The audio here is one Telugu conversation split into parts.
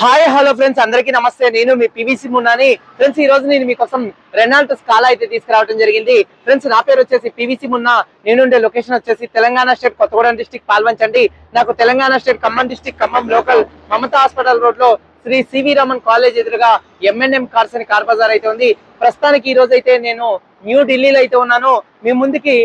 హాయ్ హలో ఫ్రెండ్స్ అందరికీ నమస్తే. నేను మీ పివిసి మున్నాని. ఫ్రెండ్స్ ఈ రోజు నేను మీకోసం రెనాల్ట్ స్కాలా అయితే తీసుకురావడం జరిగింది. ఫ్రెండ్స్ నా పేరు వచ్చేసి పివిసి మున్నా. నేనుండే లొకేషన్ వచ్చేసి తెలంగాణ స్టేట్ కొత్తగూడెం డిస్టిక్ పాల్వంచండి. నాకు Telangana state Khammam district Khammam local Mamata hospital రోడ్లో శ్రీ సివి రమన్ కాలేజ్ ఎదురుగా ఎంఎన్ఎం కార్స్ అని కార్ బజార్ అయితే ఉంది. ప్రస్తుతానికి ఈ రోజు అయితే నేను న్యూ ఢిల్లీలో అయితే ఉన్నాను. మీ ముందుకి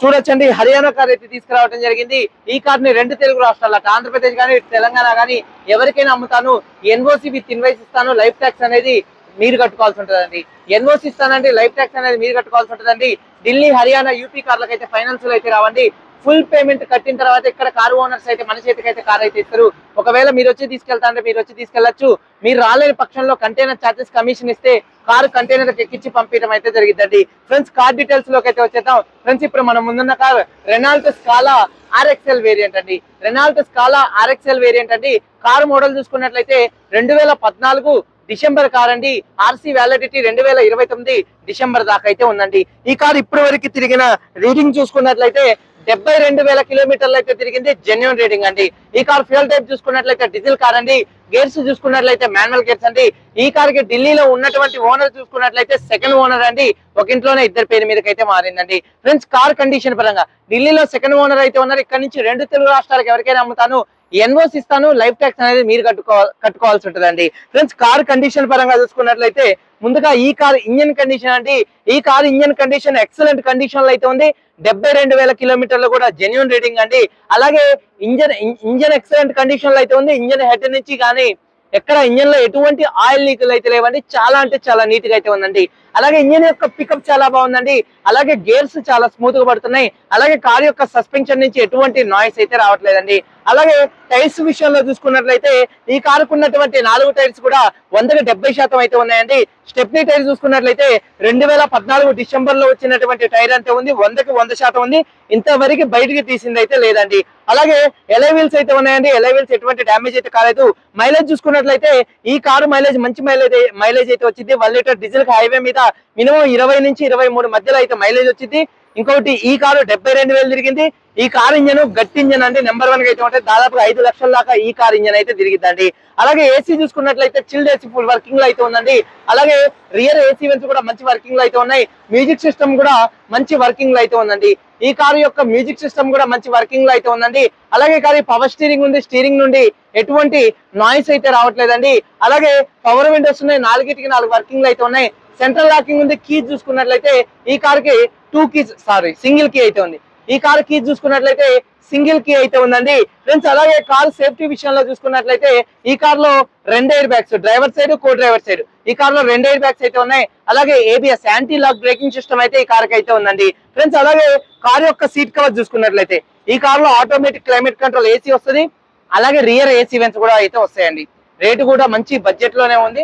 చూడొచ్చండి. హర్యానా కార్ అయితే తీసుకురావడం జరిగింది. ఈ కార్ని రెండు తెలుగు రాష్ట్రాల ఆంధ్రప్రదేశ్ కానీ తెలంగాణ కానీ ఎవరికైనా అమ్ముతాను. ఎన్ఓసి విత్ ఇన్వైస్ ఇస్తాను. లైఫ్ ట్యాక్స్ అనేది మీరు కట్టుకోవాల్సి ఉంటుందండి. ఎన్ఓసి ఇస్తానండి. లైఫ్ ట్యాక్స్ అనేది మీరు కట్టుకోవాల్సి ఉంటుందండి. ఢిల్లీ హర్యానా యూపీ కార్లకైతే అయితే ఫైనాన్స్ అయితే రావండి. ఫుల్ పేమెంట్ కట్టిన తర్వాత ఇక్కడ కారు ఓనర్స్ అయితే మన చేతికి అయితే కార్ అయితే ఇస్తారు. ఒకవేళ మీరు వచ్చి తీసుకెళ్తా అంటే మీరు వచ్చి తీసుకెళ్ళొచ్చు మీరు రాలేని పక్షంలో కంటైనర్ చార్జెస్ కమిషన్ ఇస్తే కారు కంటైనర్ ఎక్కించి పంపించడం అయితే జరిగిందండి ఫ్రెండ్స్ కార్ డీటెయిల్స్లోకి అయితే వచ్చేద్దాం. ఫ్రెండ్స్ ఇప్పుడు మనం ముందున్న car Renault Scala RXL variant అండి. రెనాల్ట్ స్కాలా ఆర్ఎక్స్ఎల్ వేరియంట్ అండి. కారు మోడల్ చూసుకున్నట్లయితే రెండు వేల పద్నాలుగు డిసెంబర్ కార్ అండి. ఆర్సీ వ్యాలిడిటీ రెండు వేల ఇరవై తొమ్మిది డిసెంబర్ దాకా అయితే ఉందండి. ఈ కార్ ఇప్పటి వరకు తిరిగిన రీడింగ్ చూసుకున్నట్లయితే డెబ్బై రెండు వేల కిలోమీటర్లు అయితే తిరిగింది. జెన్యున్ రేటింగ్ అండి. ఈ కార్ ఫ్యూల్ టైప్ చూసుకున్నట్లయితే డీజిల్ కార్ అండి. గేర్స్ చూసుకున్నట్లయితే మాన్యువల్ గేర్స్ అండి. ఈ కార్కి ఢిల్లీలో ఉన్నటువంటి ఓనర్ చూసుకున్నట్లయితే సెకండ్ ఓనర్ అండి. ఒక ఇంట్లోనే ఇద్దరు పేరు మీదకైతే మారిందండి. ఫ్రెండ్స్ కార్ కండిషన్ పరంగా ఢిల్లీలో సెకండ్ ఓనర్ అయితే ఉన్నారు. ఇక్కడ నుంచి రెండు తెలుగు రాష్ట్రాలకు ఎవరికైనా అమ్ముతాను. ఎన్ఓస్ ఇస్తాను. లైఫ్ ట్యాక్స్ అనేది మీరు కట్టుకో కట్టుకోవాల్సి ఉంటుందండి. ఫ్రెండ్స్ కార్ కండిషన్ పరంగా చూసుకున్నట్లయితే ముందుగా ఈ కార్ ఇంజన్ కండిషన్ అండి. ఈ కార్ ఇంజన్ కండిషన్ ఎక్సలెంట్ కండిషన్లో అయితే ఉంది. డెబ్బై రెండు వేల కిలోమీటర్లు కూడా జెన్యున్ రేటింగ్ అండి. అలాగే ఇంజన్ ఇంజన్ ఎక్సలెంట్ కండిషన్లో అయితే ఉంది. ఇంజన్ హెడ్ నుంచి కానీ ఎక్కడ ఇంజన్లో ఎటువంటి ఆయిల్ లీకులు అయితే లేవండి. చాలా అంటే చాలా నీట్గా అయితే ఉందండి. అలాగే ఇంజిన్ యొక్క పికప్ చాలా బాగుందండి. అలాగే గేర్స్ చాలా స్మూత్గా పడుతున్నాయి. అలాగే కార్ యొక్క సస్పెన్షన్ నుంచి ఎటువంటి నాయిస్ అయితే రావట్లేదండి. అలాగే టైర్స్ విషయంలో చూసుకున్నట్లయితే ఈ కారుకు ఉన్నటువంటి నాలుగు టైర్స్ కూడా వందకి డెబ్బై శాతం అయితే ఉన్నాయండి. స్టెప్నీ టైర్ చూసుకున్నట్లయితే రెండు వేల పద్నాలుగు డిసెంబర్లో వచ్చినటువంటి టైర్ అంతే ఉంది. వందకి వంద శాతం ఉంది. ఇంతవరకు బయటికి తీసింది అయితే లేదండి. అలాగే ఎలైవీల్స్ అయితే ఉన్నాయండి. ఎలైవీల్స్ ఎటువంటి డ్యామేజ్ అయితే కాలేదు. మైలేజ్ చూసుకున్నట్లయితే ఈ కారు మైలేజ్ మంచి మైలేజ్ మైలేజ్ అయితే వచ్చింది. వన్ లీటర్ డీజిల్ హైవే మీద మినిమం ఇరవై నుంచి ఇరవై మూడు మధ్యలో అయితే మైలేజ్ వచ్చింది ఇంకొకటి ఈ కారు డెబ్బై రెండు వేలు తిరిగింది. ఈ కార్ ఇంజన్ గట్టి ఇంజన్ అండి. నెంబర్ వన్గా అయితే ఉంటే దాదాపుగా ఐదు లక్షల దాకా ఈ కార్ ఇంజన్ అయితే తిరిగిద్దండి. అలాగే ఏసీ చూసుకున్నట్లయితే చిల్డ్ ఏసీ ఫుల్ వర్కింగ్లో అయితే ఉందండి. అలాగే రియర్ ఏసీ వెన్స్ కూడా మంచి వర్కింగ్లో అయితే ఉన్నాయి. మ్యూజిక్ సిస్టమ్ కూడా మంచి వర్కింగ్లో అయితే ఉందండి. ఈ కారు యొక్క మ్యూజిక్ సిస్టమ్ కూడా మంచి వర్కింగ్లో అయితే ఉందండి. అలాగే కారు పవర్ స్టీరింగ్ ఉంది స్టీరింగ్ నుండి ఎటువంటి నాయిస్ అయితే రావట్లేదండి. అలాగే పవర్ విండోస్ ఉన్నాయి నాలుగిటికి నాలుగు వర్కింగ్లో అయితే ఉన్నాయి. సెంట్రల్ లాకింగ్ ఉంది కీ చూసుకున్నట్లయితే ఈ కార్కి two keys sorry single key అయితే ఉంది. ఈ కార్ కీ చూసుకున్నట్లయితే సింగిల్ కీ అయితే ఉందండి. ఫ్రెండ్స్ అలాగే కార్ సేఫ్టీ విషయంలో చూసుకున్నట్లయితే ఈ కార్లో రెండు air bags driver side co driver side ఈ కార్లో రెండు ఎయిర్ బ్యాగ్స్ అయితే ఉన్నాయి. అలాగే ABS anti lock braking system అయితే ఈ కార్ అయితే ఉందండి. ఫ్రెండ్స్ అలాగే కార్ యొక్క సీట్ కవర్ చూసుకున్నట్లయితే ఈ కార్లో ఆటోమేటిక్ క్లైమేట్ కంట్రోల్ ఏసీ వస్తుంది. అలాగే రియర్ ఏసీ వెంట్స్ కూడా అయితే వస్తాయండి. రేటు కూడా మంచి బడ్జెట్లోనే ఉంది.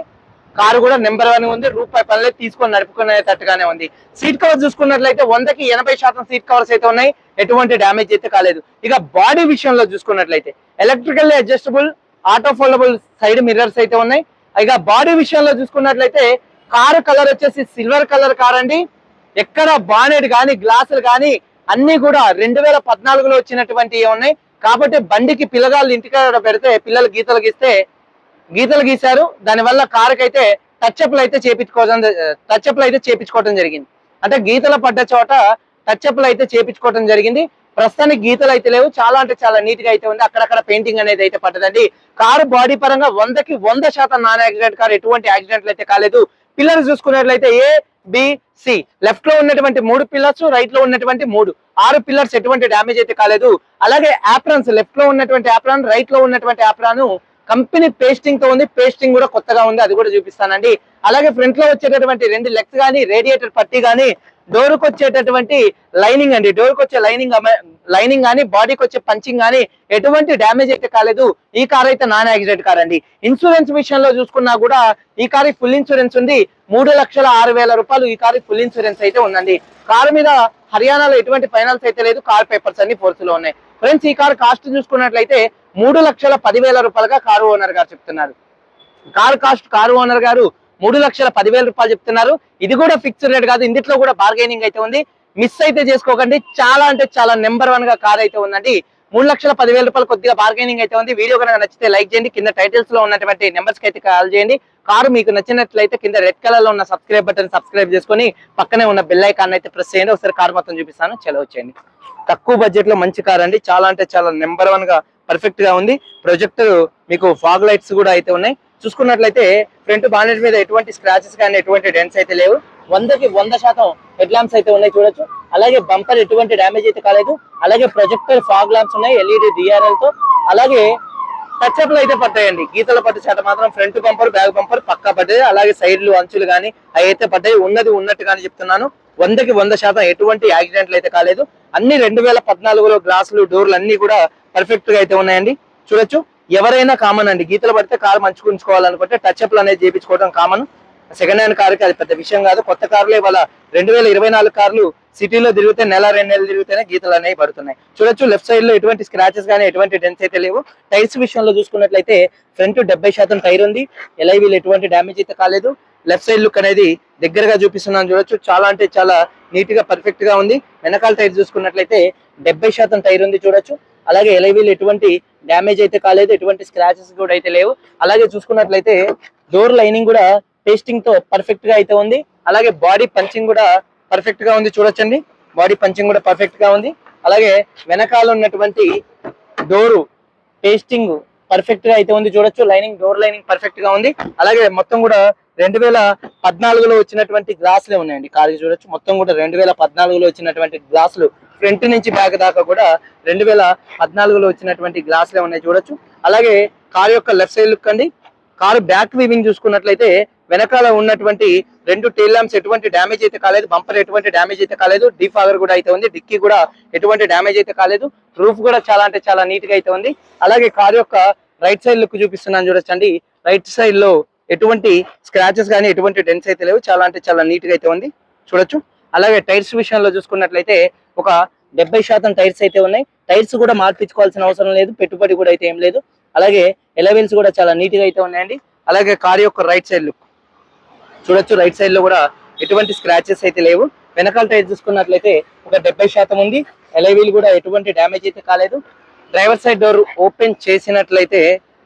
కారు కూడా నెంబర్ వన్ ఉంది రూపాయి పనులే తీసుకొని నడుపుకునేటట్టుగానే ఉంది. సీట్ కవర్ చూసుకున్నట్లయితే వందకి ఎనభై శాతం సీట్ కవర్స్ అయితే ఉన్నాయి. ఎటువంటి డ్యామేజ్ అయితే కాలేదు. ఇక బాడీ విషయంలో చూసుకున్నట్లయితే electrical adjustable auto foldable side mirrors అయితే ఉన్నాయి. ఇక బాడీ విషయంలో చూసుకున్నట్లయితే కారు కలర్ వచ్చేసి సిల్వర్ కలర్ కార్ అండి. ఎక్కడ బానెట్ కానీ గ్లాసులు కానీ అన్ని కూడా రెండు వేల పద్నాలుగులో వచ్చినటువంటి ఉన్నాయి. కాబట్టి బండికి పిల్లగాళ్ళు ఇంటికాడ పెడితే పిల్లలు గీతలు గీస్తే గీతలు గీశారు. దానివల్ల కారుకి అయితే టచ్అప్లు అయితే చేపించుకోవడం టచ్అప్లు అయితే చేపించుకోవడం జరిగింది. అంటే గీతలు పడ్డ చోట టచ్అప్లు అయితే చేపించుకోవడం జరిగింది. ప్రస్తుతానికి గీతలు అయితే లేవు. చాలా అంటే చాలా నీట్గా అయితే ఉంది. అక్కడక్కడ పెయింటింగ్ అనేది అయితే పడ్డదండి. కారు బాడీ పరంగా వందకి వంద శాతం నాన్ యాక్సిడెంట్ కారు ఎటువంటి యాక్సిడెంట్లు అయితే కాలేదు. పిల్లర్స్ చూసుకున్నట్లయితే ఏ బిసి లెఫ్ట్లో ఉన్నటువంటి మూడు పిల్లర్స్ రైట్లో ఉన్నటువంటి మూడు. ఆరు పిల్లర్స్ ఎటువంటి డామేజ్ అయితే కాలేదు. అలాగే ఆప్రాన్స్ లెఫ్ట్లో ఉన్నటువంటి ఆప్రాన్ రైట్లో ఉన్నటువంటి ఆప్రాన్ కంపెనీ పేస్టింగ్తో ఉంది పేస్టింగ్ కూడా కొత్తగా ఉంది అది కూడా చూపిస్తానండి. అలాగే ఫ్రంట్లో వచ్చేటటువంటి రెండు లెగ్స్ కానీ రేడియేటర్ పట్టి కానీ డోర్కు వచ్చేటటువంటి లైనింగ్ అండి. డోర్కు వచ్చే లైనింగ్ లైనింగ్ కానీ బాడీకి వచ్చే పంచింగ్ కానీ ఎటువంటి డ్యామేజ్ అయితే కాలేదు. ఈ కార్ అయితే నాన్ యాక్సిడెంట్ కార్ అండి. ఇన్సూరెన్స్ విషయంలో చూసుకున్నా కూడా ఈ కార్ ఫుల్ ఇన్సూరెన్స్ ఉంది. మూడు లక్షల ఆరు వేల రూపాయలు ఈ కార్ ఫుల్ ఇన్సూరెన్స్ అయితే ఉందండి. కార్ మీద హర్యానాలో ఎటువంటి ఫైనాన్స్ అయితే లేదు. కార్ పేపర్స్ అన్ని ఫోర్స్లో ఉన్నాయి ఫ్రెండ్స్ ఈ కార్ కాస్ట్ చూసుకున్నట్లయితే మూడు లక్షల పదివేల రూపాయలుగా కారు ఓనర్ గారు చెప్తున్నారు. కార్ కాస్ట్ కారు ఓనర్ గారు మూడు లక్షల పదివేల రూపాయలు చెప్తున్నారు. ఇది కూడా ఫిక్స్డ్ రేట్ కాదు ఇందులో కూడా బార్గెనింగ్ అయితే ఉంది. మిస్ అయితే చేసుకోకండి. చాలా అంటే చాలా నెంబర్ వన్గా కార్ అయితే ఉందండి. మూడు లక్షల పదివేల రూపాయలు కొద్దిగా బార్గెనింగ్ అయితే ఉంది. వీడియో కనుక నచ్చితే లైక్ చేయండి. కింద టైటిల్స్లో ఉన్నటువంటి నెంబర్స్కి అయితే కాల్ చేయండి. కారు మీకు నచ్చినట్లయితే కింద రెడ్ కలర్లో ఉన్న సబ్స్క్రైబ్ బటన్ సబ్స్క్రైబ్ చేసుకొని పక్కనే ఉన్న బెల్ ఐకాన్ అయితే ప్రెస్ చేయండి. ఒకసారి కారు మొత్తం చూపిస్తాను. చలో వచ్చేయండి. తక్కువ బడ్జెట్లో మంచి కార్ అండి. చాలా అంటే చాలా నెంబర్ వన్గా పర్ఫెక్ట్గా ఉంది. ప్రొజెక్టర్ మీకు ఫాగ్ లైట్స్ కూడా అయితే ఉన్నాయి. చూసుకున్నట్లయితే ఫ్రంట్ బానెట్ మీద ఎటువంటి స్క్రాచెస్ కానీ ఎటువంటి డెన్స్ అయితే లేవు. వందకి వంద శాతం హెడ్ ల్యాంప్స్ అయితే ఉన్నాయి చూడొచ్చు. అలాగే బంపర్ ఎటువంటి డ్యామేజ్ అయితే కాలేదు. అలాగే ప్రొజెక్టర్ ఫాగ్ ల్యాంప్స్ ఉన్నాయి ఎల్ఈడి డిఆర్ఎల్తో. అలాగే టచ్అప్లు అయితే పడ్డాయండి. గీతల పట్టు చేత మాత్రం ఫ్రంట్ పంపర్ బ్యాక్ పంపర్ పక్కా పడ్డాయి. అలాగే సైడ్లు అంచులు కానీ అవి అయితే పడ్డాయి. ఉన్నది ఉన్నట్టుగానే చెప్తున్నాను. వందకి వంద శాతం ఎటువంటి యాక్సిడెంట్లు అయితే కాలేదు. అన్ని రెండు వేల పద్నాలుగులో గ్లాసులు డోర్లు అన్ని కూడా పర్ఫెక్ట్గా అయితే ఉన్నాయండి. చూడొచ్చు. ఎవరైనా కామన్ అండి. గీతలు పడితే కారు మంచుకుంచుకోవాలనుకుంటే టచ్అప్లు అనేది చేయించుకోవడం కామన్ సెకండ్ హ్యాండ్ కార్కి అది పెద్ద విషయం కాదు. కొత్త కార్లు ఇవాళ రెండు వేల ఇరవై నాలుగు కార్లు సిటీలో తిరిగితే నెల రెండు నెలలు తిరిగితేనే గీతలు అనేవి పడుతున్నాయి. చూడొచ్చు లెఫ్ట్ సైడ్లో ఎటువంటి స్క్రాచెస్ కానీ ఎటువంటి డెన్స్ అయితే లేవు. టైర్స్ విషయంలో చూసుకున్నట్లయితే ఫ్రంట్ డెబ్బై శాతం టైర్ ఉంది. ఎలైవీలు ఎటువంటి డ్యామేజ్ అయితే కాలేదు. లెఫ్ట్ సైడ్ లుక్ అనేది దగ్గరగా చూపిస్తున్నాను చూడొచ్చు. చాలా అంటే చాలా నీట్గా పర్ఫెక్ట్గా ఉంది. వెనకాల టైర్ చూసుకున్నట్లయితే డెబ్బై శాతం టైర్ ఉంది చూడొచ్చు. అలాగే ఎలైవీలు ఎటువంటి డ్యామేజ్ అయితే కాలేదు. ఎటువంటి స్క్రాచెస్ కూడా అయితే లేవు. అలాగే చూసుకున్నట్లయితే డోర్ లైనింగ్ కూడా పేస్టింగ్తో పర్ఫెక్ట్గా అయితే ఉంది. అలాగే బాడీ పంచింగ్ కూడా పర్ఫెక్ట్గా ఉంది చూడొచ్చండి. బాడీ పంచింగ్ కూడా పర్ఫెక్ట్గా ఉంది. అలాగే వెనకాల ఉన్నటువంటి డోరు పేస్టింగ్ పర్ఫెక్ట్గా అయితే ఉంది చూడొచ్చు. లైనింగ్ డోర్ లైనింగ్ పర్ఫెక్ట్గా ఉంది. అలాగే మొత్తం కూడా రెండు వేల పద్నాలుగులో వచ్చినటువంటి గ్లాసులే ఉన్నాయండి. కారు చూడొచ్చు. మొత్తం కూడా రెండు వేల పద్నాలుగులో వచ్చినటువంటి గ్లాసులు ఫ్రంట్ నుంచి బ్యాక్ దాకా కూడా రెండు వేల పద్నాలుగులో వచ్చినటువంటి గ్లాసులే ఉన్నాయి చూడొచ్చు. అలాగే కారు యొక్క లెఫ్ట్ సైడ్ లుక్ అండి. కారు బ్యాక్ వీవింగ్ చూసుకున్నట్లయితే వెనకాల ఉన్నటువంటి రెండు టైల్ ల్యాంప్స్ ఎటువంటి డ్యామేజ్ అయితే కాలేదు బంపర్ ఎటువంటి డ్యామేజ్ అయితే కాలేదు డీఫాగర్ కూడా అయితే ఉంది డిక్కీ కూడా ఎటువంటి డ్యామేజ్ అయితే కాలేదు రూఫ్ కూడా చాలా అంటే చాలా నీట్గా అయితే ఉంది. అలాగే కారు యొక్క రైట్ సైడ్ లుక్ చూపిస్తున్నాను చూడొచ్చండి. రైట్ సైడ్లో ఎటువంటి స్క్రాచెస్ కానీ ఎటువంటి డెన్స్ అయితే లేవు చాలా అంటే చాలా నీట్గా అయితే ఉంది. చూడొచ్చు. అలాగే టైర్స్ విషయంలో చూసుకున్నట్లయితే ఒక డెబ్బై శాతం టైర్స్ అయితే ఉన్నాయి. టైర్స్ కూడా మార్పించుకోవాల్సిన అవసరం లేదు పెట్టుబడి కూడా అయితే ఏం లేదు. అలాగే ఎలవెన్స్ కూడా చాలా నీట్గా అయితే ఉన్నాయండి. అలాగే కార్ యొక్క రైట్ సైడ్ లుక్ చూడొచ్చు రైట్ సైడ్లో కూడా ఎటువంటి స్క్రాచెస్ అయితే లేవు. వెనకాల టైర్ చూసుకున్నట్లయితే ఒక డెబ్బై శాతం ఉంది. ఎలవీల్ కూడా ఎటువంటి డ్యామేజ్ అయితే కాలేదు. డ్రైవర్ సైడ్ డోర్ ఓపెన్ చేసినట్లయితే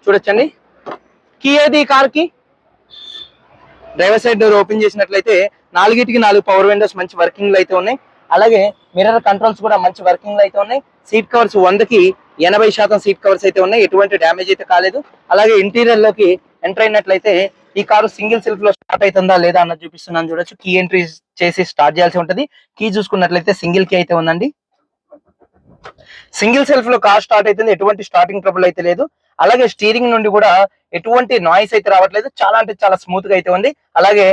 చూడొచ్చండి. కీ ఏది కార్కి డ్రైవర్ సైడ్ డోర్ ఓపెన్ చేసినట్లయితే నాలుగిటికి నాలుగు పవర్ విండోస్ మంచి వర్కింగ్లో అయితే ఉన్నాయి. అలాగే మిర్రర్ కంట్రోల్స్ కూడా మంచి వర్కింగ్లో అయితే ఉన్నాయి. సీట్ కవర్స్ వందకి ఎనభై శాతం సీట్ కవర్స్ అయితే ఉన్నాయి. ఎటువంటి డ్యామేజ్ అయితే కాలేదు. అలాగే ఇంటీరియర్లోకి ఎంటర్ అయినట్లయితే ఈ కారు సింగిల్ సెల్ఫ్లో స్టార్ట్ అవుతుందా లేదా అన్నది చూపిస్తున్నాను చూడొచ్చు. కీ ఎంట్రీ చేసి స్టార్ట్ చేయాల్సి ఉంటది. కీ చూసుకున్నట్లయితే సింగిల్ కీ అయితే ఉందండి. సింగిల్ సెల్ఫ్లో కార్ స్టార్ట్ అవుతుంది. ఎటువంటి స్టార్టింగ్ ట్రబుల్ అయితే లేదు. అలాగే స్టీరింగ్ నుండి కూడా ఎటువంటి నాయిస్ అయితే రావట్లేదు. చాలా అంటే చాలా స్మూత్గా అయితే ఉంది. అలాగే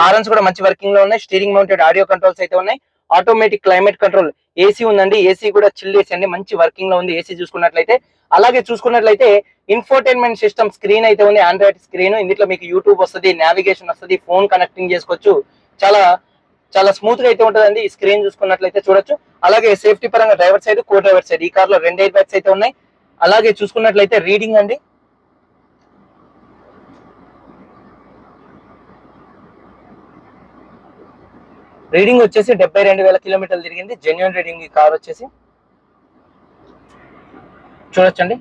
హారన్స్ కూడా మంచి వర్కింగ్లో ఉన్నాయి. స్టీరింగ్ మౌంటెడ్ ఆడియో కంట్రోల్స్ అయితే ఉన్నాయి. ఆటోమేటిక్ క్లైమేట్ కంట్రోల్ ఏసీ ఉందండి ఏసీ కూడా చిల్ ఏసీ అండి మంచి వర్కింగ్లో ఉంది ఏసీ చూసుకున్నట్లయితే. అలాగే చూసుకున్నట్లయితే ఇన్ఫోటైన్మెంట్ సిస్టమ్ స్క్రీన్ అయితే ఉంది ఆండ్రాయిడ్ స్క్రీన్ ఇందులో మీకు యూట్యూబ్ వస్తుంది నావిగేషన్ వస్తుంది ఫోన్ కనెక్టింగ్ చేసుకోవచ్చు. చాలా చాలా స్మూత్గా అయితే ఉంటుందండి ఈ స్క్రీన్ చూసుకున్నట్లయితే చూడొచ్చు. అలాగే సేఫ్టీ పరంగా driver side co driver side ఈ కార్లో రెండు ఎయిర్ బ్యాగ్స్ అయితే ఉన్నాయి. అలాగే చూసుకున్నట్లయితే రీడింగ్ అండి. రీడింగ్ వచ్చేసి డెబ్బై రెండు వేల కిలోమీటర్లు తిరిగింది. జెన్యున్ రీడింగ్ ఈ కార్ వచ్చేసి. చూడొచ్చండి.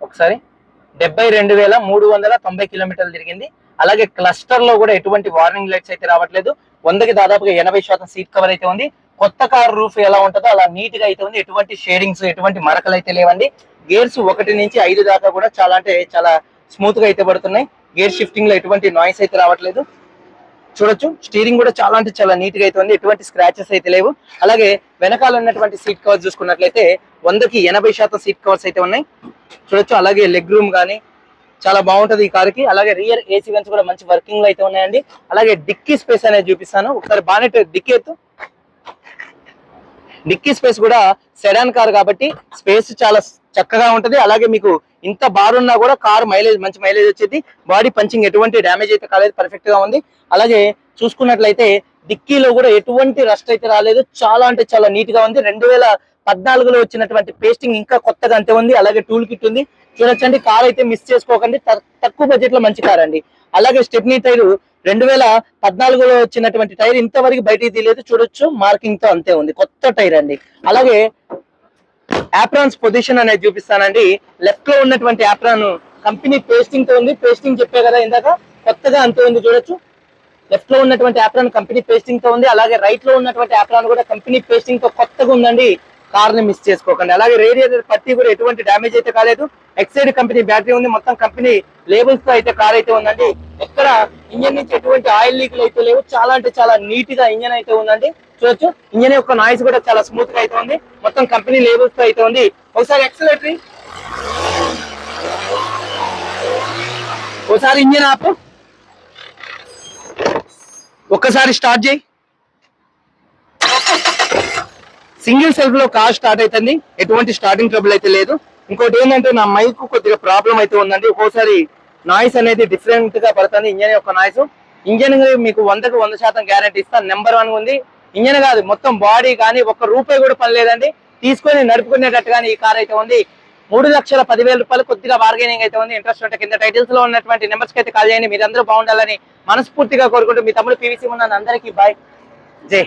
ఒకసారి. డెబ్బై రెండు వేల మూడు వందల తొంభై కిలోమీటర్లు తిరిగింది. అలాగే క్లస్టర్లో కూడా ఎటువంటి వార్నింగ్ లైట్స్ అయితే రావట్లేదు. వందకి దాదాపుగా ఎనభై శాతం సీట్ కవర్ అయితే ఉంది. కొత్త కార్ రూఫ్ ఎలా ఉంటుందో అలా నీట్గా అయితే ఉంది. ఎటువంటి షేడింగ్స్ ఎటువంటి మరకలు అయితే లేవండి. గేర్స్ ఒకటి నుంచి ఐదు దాకా కూడా చాలా అంటే చాలా స్మూత్గా అయితే పడుతున్నాయి. గేర్ షిఫ్టింగ్లో ఎటువంటి నాయిస్ అయితే రావట్లేదు. చూడొచ్చు. స్టీరింగ్ కూడా చాలా అంటే చాలా నీట్గా అయితే ఉంది. ఎటువంటి స్క్రాచెస్ అయితే లేవు. అలాగే వెనకాల ఉన్నటువంటి సీట్ కవర్స్ చూసుకున్నట్లయితే వందకి ఎనభై శాతం సీట్ కవర్స్ అయితే ఉన్నాయి. చూడొచ్చు. అలాగే లెగ్ రూమ్ కానీ చాలా బాగుంటది ఈ కారుకి. అలాగే రియర్ ఏసీ వెన్స్ కూడా మంచి వర్కింగ్లో అయితే ఉన్నాయండి. అలాగే డిక్కీ స్పేస్ అనేది చూపిస్తాను. ఒకసారి బానెట్ డిక్కీ ఎత్తు. డిక్కీ స్పేస్ కూడా సెడాన్ కార్ కాబట్టి స్పేస్ చాలా చక్కగా ఉంటది. అలాగే మీకు ఇంత బారున్నా కూడా కార్ మైలేజ్ మంచి మైలేజ్ వచ్చేది. బాడీ పంచింగ్ ఎటువంటి డ్యామేజ్ అయితే కాలేదు పర్ఫెక్ట్గా ఉంది. అలాగే చూసుకున్నట్లయితే డిక్కీలో కూడా ఎటువంటి రస్ట్ అయితే రాలేదు. చాలా అంటే చాలా నీట్గా ఉంది. రెండు వేల పద్నాలుగులో వచ్చినటువంటి పేస్టింగ్ ఇంకా కొత్తగా అంతే ఉంది. అలాగే టూల్ కిట్ ఉంది. చూడొచ్చండి కార్ అయితే మిస్ చేసుకోకండి. త- తక్కువ బడ్జెట్లో మంచి కార్ అండి. అలాగే స్టెప్నీ టైర్ రెండు వేల పద్నాలుగులో వచ్చినటువంటి టైర్ ఇంతవరకు బయటికి తీయలేదు. చూడొచ్చు మార్కింగ్తో అంతే ఉంది. కొత్త టైర్ అండి. అలాగే యాప్రాన్స్ పొజిషన్ అనేది చూపిస్తానండి. లెఫ్ట్లో ఉన్నటువంటి యాప్రాన్ కంపెనీ పేస్టింగ్తో ఉంది. పేస్టింగ్ చెప్పే కదా ఇందాక? కొత్తగా అంతే ఉంది చూడొచ్చు. లెఫ్ట్లో ఉన్నటువంటి యాప్రాన్ కంపెనీ పేస్టింగ్తో ఉంది. అలాగే రైట్లో ఉన్నటువంటి యాప్రాన్ కూడా కంపెనీ పేస్టింగ్తో కొత్తగా ఉందండి. కార్ని మిస్ చేసుకోకండి. అలాగే రేడియేటర్ పత్తి కూడా ఎటువంటి డ్యామేజ్ అయితే కాలేదు. ఎక్సైడ్ కంపెనీ బ్యాటరీ ఉంది. మొత్తం కంపెనీ లేబుల్స్తో అయితే కార్ అయితే ఉందండి. ఎక్కడ ఇంజన్ నుంచి ఎటువంటి ఆయిల్ లీక్లు అయితే లేవు. చాలా అంటే చాలా నీట్గా ఇంజన్ అయితే ఉందండి. చూడొచ్చు ఇంజన్ యొక్క నాయిస్ కూడా చాలా స్మూత్గా అయితే ఉంది. మొత్తం కంపెనీ లేబుల్స్తో అయితే ఉంది. ఒకసారి ఎక్సలేటరీ ఒకసారి ఇంజన్ ఆపు. ఒక్కసారి స్టార్ట్ చేయి. సింగిల్ సెల్ఫ్లో కార్ స్టార్ట్ అవుతుంది ఎటువంటి స్టార్టింగ్ ట్రబుల్ అయితే లేదు. ఇంకోటి ఏంటంటే నా మైక్ కొద్దిగా ప్రాబ్లం అయితే ఉందండి. ఒక్కోసారి నాయిస్ అనేది డిఫరెంట్గా పడుతుంది. ఇంజన్ యొక్క నాయిస్. ఇంజన్ మీకు వందకు వంద శాతం గ్యారంటీ ఇస్తాను నెంబర్ వన్ ఉంది. ఇంజన్ కాదు మొత్తం బాడీ కానీ ఒక్క రూపాయి కూడా పని లేదండి. తీసుకొని నడుపుకునేటట్టుగానే ఈ కార్ అయితే ఉంది. మూడు లక్షల పదివేల రూపాయలు కొద్దిగా బార్గెనింగ్ అయితే ఉంది. ఇంట్రెస్ట్ ఉంటే కింద టైటిల్స్లో ఉన్నటువంటి నెంబర్స్ అయితే కాల్ చేయండి. మీరందరూ బాగుండాలని మనస్ఫూర్తిగా కోరుకుంటూ మీ తమ్ముడు పీవీసీ ఉన్నాను అందరికీ బాయ్ జై.